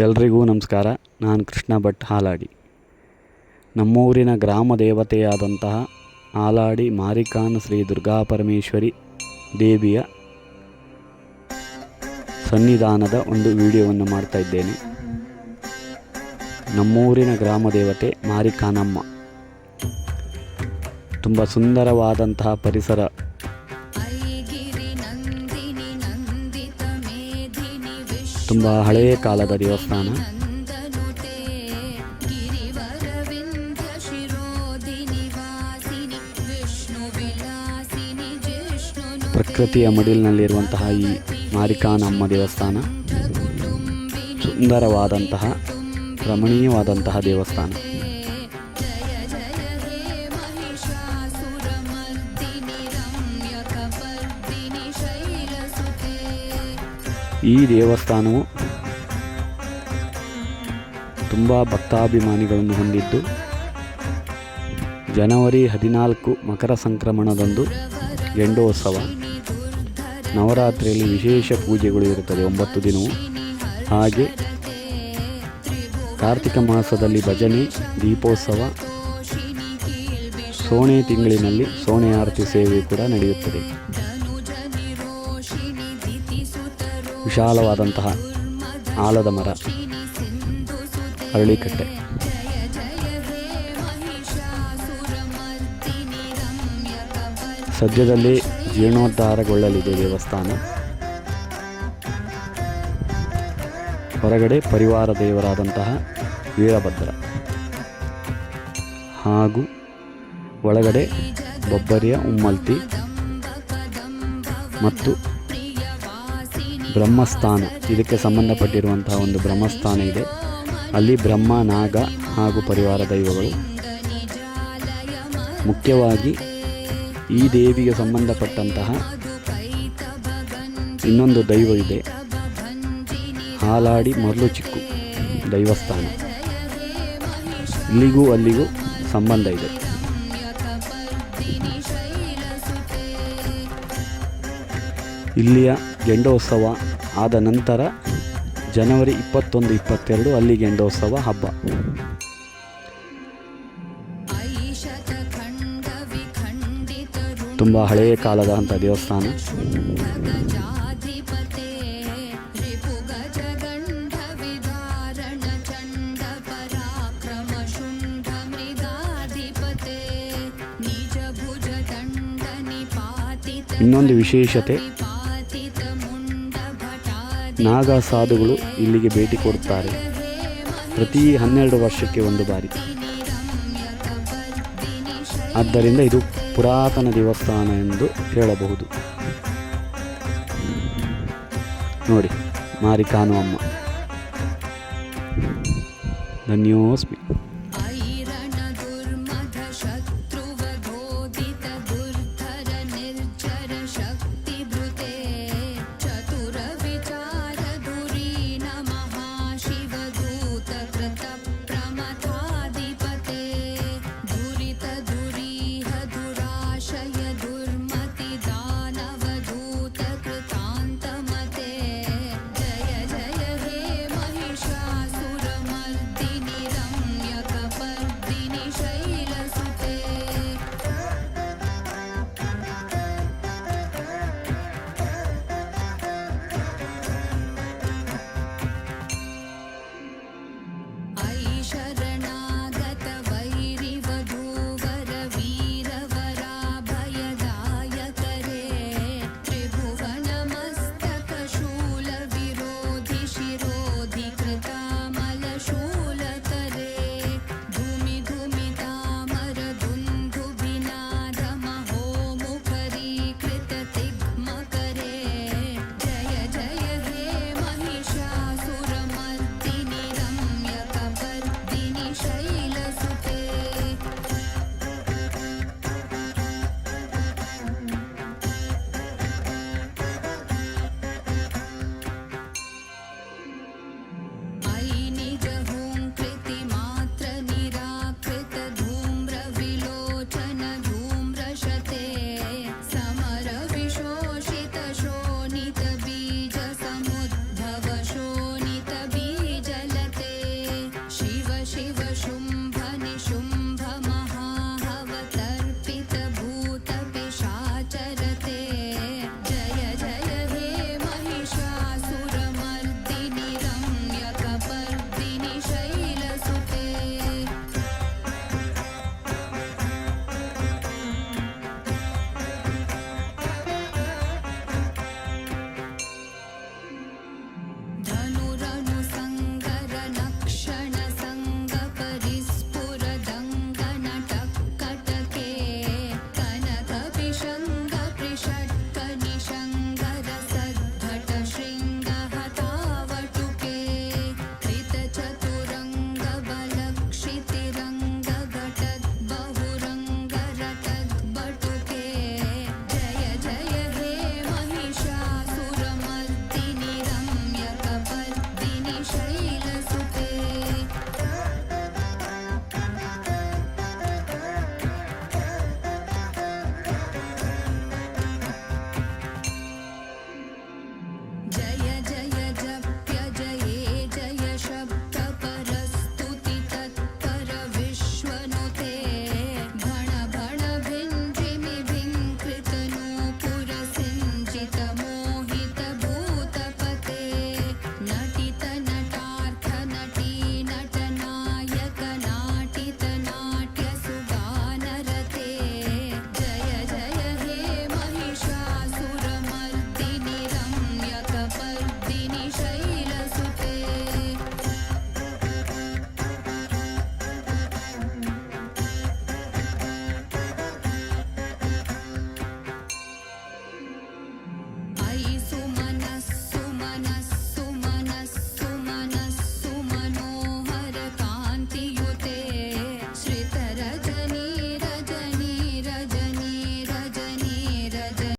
ಎಲ್ರಿಗೂ ನಮಸ್ಕಾರ. ನಾನು ಕೃಷ್ಣ ಭಟ್ ಹಾಲಾಡಿ. ನಮ್ಮೂರಿನ ಗ್ರಾಮ ದೇವತೆಯಾದಂತಹ ಹಾಲಾಡಿ ಮಾರಿಕಾನ ಶ್ರೀ ದುರ್ಗಾ ಪರಮೇಶ್ವರಿ ದೇವಿಯ ಸನ್ನಿಧಾನದ ಒಂದು ವಿಡಿಯೋವನ್ನು ಮಾಡ್ತಾ ಇದ್ದೇನೆ. ನಮ್ಮೂರಿನ ಗ್ರಾಮ ದೇವತೆ ಮಾರಿಕಾನಮ್ಮ. ತುಂಬ ಸುಂದರವಾದಂತಹ ಪರಿಸರ ತುಂಬ ಹಳೆಯ ಕಾಲದ ದೇವಸ್ಥಾನ. ಪ್ರಕೃತಿಯ ಮಡಿಲಿನಲ್ಲಿರುವಂತಹ ಈ ಮಾರಿಕಾನಮ್ಮ ದೇವಸ್ಥಾನ. ಸುಂದರವಾದಂತಹ ರಮಣೀಯವಾದಂತಹ ದೇವಸ್ಥಾನ. ಈ ದೇವಸ್ಥಾನವು ತುಂಬ ಭಕ್ತಾಭಿಮಾನಿಗಳನ್ನು ಹೊಂದಿದ್ದು, ಜನವರಿ ಹದಿನಾಲ್ಕು ಮಕರ ಸಂಕ್ರಮಣದಂದು ಗೆಂಡೋತ್ಸವ. ನವರಾತ್ರಿಯಲ್ಲಿ ವಿಶೇಷ ಪೂಜೆಗಳು ಇರುತ್ತದೆ ಒಂಬತ್ತು ದಿನವೂ. ಹಾಗೆ ಕಾರ್ತಿಕ ಮಾಸದಲ್ಲಿ ಭಜನೆ, ದೀಪೋತ್ಸವ, ಸೋಣೆ ತಿಂಗಳಿನಲ್ಲಿ ಸೋಣೆ ಆರತಿ ಸೇವೆ ಕೂಡ ನಡೆಯುತ್ತದೆ. ವಿಶಾಲವಾದಂತಹ ಆಲದ ಮರ, ಅರಳಿಕಟ್ಟೆ. ಸದ್ಯದಲ್ಲಿ ಜೀರ್ಣೋದ್ಧಾರಗೊಳ್ಳಲಿದೆ ದೇವಸ್ಥಾನ. ಹೊರಗಡೆ ಪರಿವಾರ ದೇವರಾದಂತಹ ವೀರಭದ್ರ ಹಾಗೂ ಒಳಗಡೆ ಬೊಬ್ಬರಿಯ ಉಮ್ಮಲ್ತಿ ಮತ್ತು ಬ್ರಹ್ಮಸ್ಥಾನ. ಇದಕ್ಕೆ ಸಂಬಂಧಪಟ್ಟಿರುವಂತಹ ಒಂದು ಬ್ರಹ್ಮಸ್ಥಾನ ಇದೆ. ಅಲ್ಲಿ ಬ್ರಹ್ಮ, ನಾಗ ಹಾಗೂ ಪರಿವಾರ ದೈವಗಳು. ಮುಖ್ಯವಾಗಿ ಈ ದೇವಿಗೆ ಸಂಬಂಧಪಟ್ಟಂತಹ ಇನ್ನೊಂದು ದೈವ ಇದೆ. ಹಾಲಾಡಿ ಮರಳು ಚಿಕ್ಕು ದೈವಸ್ಥಾನ. ಇಲ್ಲಿಗೂ ಅಲ್ಲಿಗೂ ಸಂಬಂಧ ಇದೆ. ಇಲ್ಲಿಯ ಗೆಂಡೋತ್ಸವ ಆದ ನಂತರ ಜನವರಿ ಇಪ್ಪತ್ತೊಂದು, ಇಪ್ಪತ್ತೆರಡು ಅಲ್ಲಿ ಗೆಂಡೋತ್ಸವ ಹಬ್ಬ. ತುಂಬ ಹಳೆಯ ಕಾಲದ ಅಂಥ ದೇವಸ್ಥಾನ. ಇನ್ನೊಂದು ರಿಪುಗಜಗಂಧ ನಾಗ ಸಾಧುಗಳು ಇಲ್ಲಿಗೆ ಭೇಟಿ ಕೊಡುತ್ತಾರೆ. ಪ್ರತಿ ಹನ್ನೆರಡು ವರ್ಷಕ್ಕೆ ಒಂದು ಬಾರಿ. ಆದ್ದರಿಂದ ಇದು ಪುರಾತನ ದೇವಸ್ಥಾನ ಎಂದು ಹೇಳಬಹುದು. ನೋಡಿ, ಮಾರಿಕಾನು ಅಮ್ಮ. ಧನ್ಯೋಸ್ಮಿ. जगते